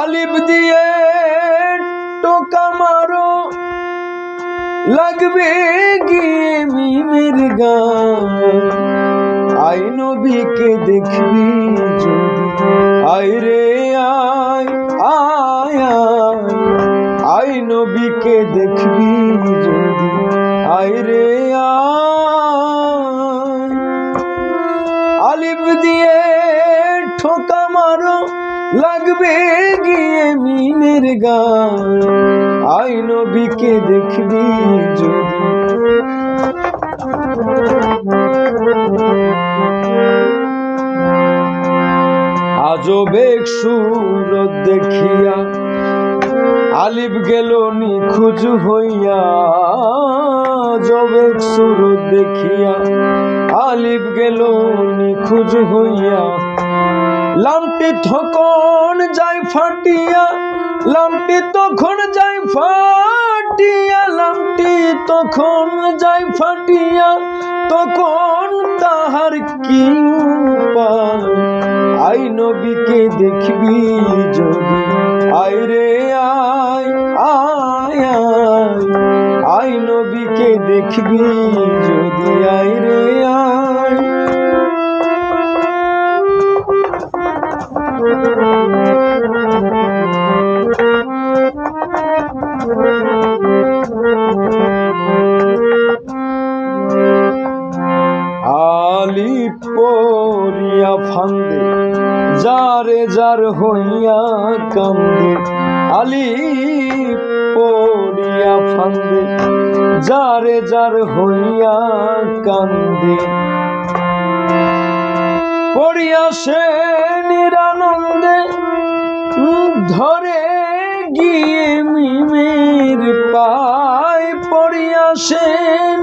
আলিফ দিয়ে টোকা মারো লাগবে গিয়ে মিমের গান আই নবীকে দেখবি যদি। আয় রে আয় আয় আয়। আই নবীকে দেখবি যদি। আয় রে আয়। আলিফ দিয়ে ঠোকা মারো, লাগবে গিয়ে মিমের গান। আই নবীকে দেখবি যদি। আজবেক সুরত দেখিয়া আলিফ গেল নিখুঁজ হইয়া। জবেক সুরত দেখিয়া আলিফ গেল নিখুঁজ হইয়া। লামটি থকন যাই ফাটিয়া, লামটি তখন যাই ফাটিয়া, লামটি তখন যাই ফাটিয়া, তখন তাহার কি আই নবীকে দেখবি যদি। আয় রে আয় আয় আয়। আই নবীকে দেখবি যদি। আয় রে আয়। আলি পরিয়া ফান্দে যারে যার হইয়া কান্দে, আলি পরিয়া ফান্দে। যারে যার হইয়া কান্দে, পড়িয়া সে নিরানন্দে, ধরে গিয়ে মিমের পায়। পড়িয়া সে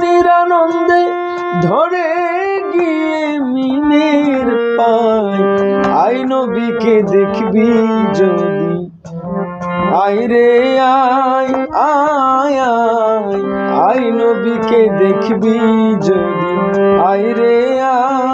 নিরানন্দে, ধরে গিয়ে মিমের পায়। নবীকে দেখবি যদি। আয় রে আয় আয় আই নবীকে দেখবি যদি। আয় রে আয়।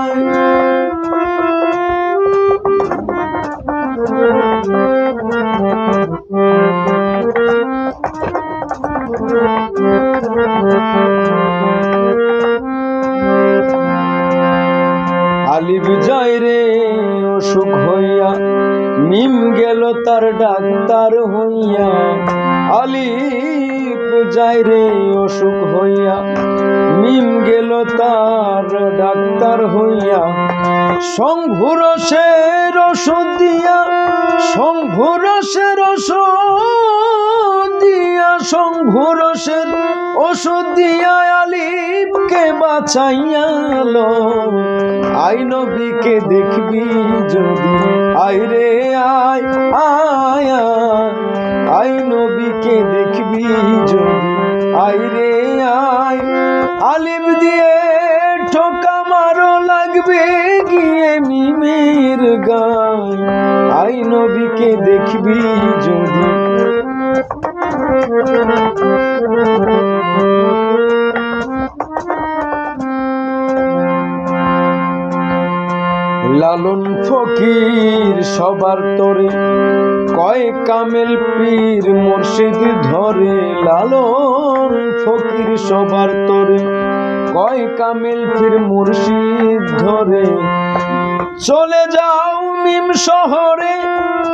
আলিফ যায় রে অসুখ হইয়া মিম গেল তার ডাক্তার হইয়া। আলিফ যায় রে অসুখ হইয়া মিম গেল তার ডাক্তার হইয়া। সংঘুরসের ওষুধ দিয়া সংঘুরসের ওষুধ দিয়া সংঘুরসের ওষুধ দিয়া আলিফকে বাঁচাইয়ালো। আই নবীকে দেখবি যদি, আয় রে আয় আয় আই নবীকে দেখবি যদি, আয় রে আয়। আলিম দিয়ে ঠোকা মারো, লাগবে গিয়ে মিমের গায়। আই নবীকে দেখবি যদি লালন ফকির সবার তরে। কয় কামেল পীর মুর্শিদ ধরে, লালন ফকির সবার তরে। কয় কামেল পীর মুর্শিদ ধরে, চলে যাও মিম শহরে,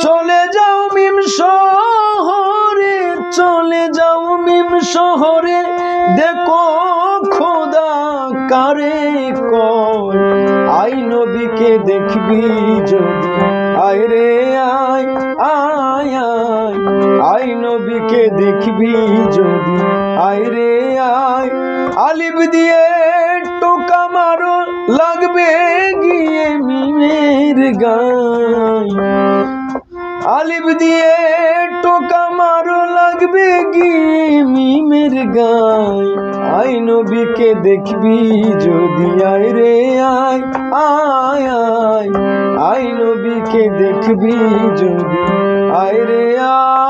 চলে যাও মিম শহরে, চলে যাও মিম শহরে। দেখো খোদা কারে। কয় আই নবীকে দেখবি যদি। আয় রে, আয় আয় আয়। আই নবীকে দেখবি যদি। আয় রে, আয়। আলিব দিয়ে টোকা মারো, লাগবে গিয়ে মিমের গায় আলিফ দিয়ে টোকা মারো, লাগবে গিয়ে মিমের গায় আই নবীকে দেখবি যদি আয় রে আয় আয় আয়। আই নবীকে দেখবি যদি আয় রে আয়।